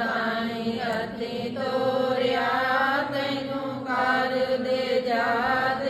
ਬਾਣੀ ਅਤੀ ਤੋਰਿਆ ਤੈਨੂੰ ਕਰ ਦੇ ਜਾਤ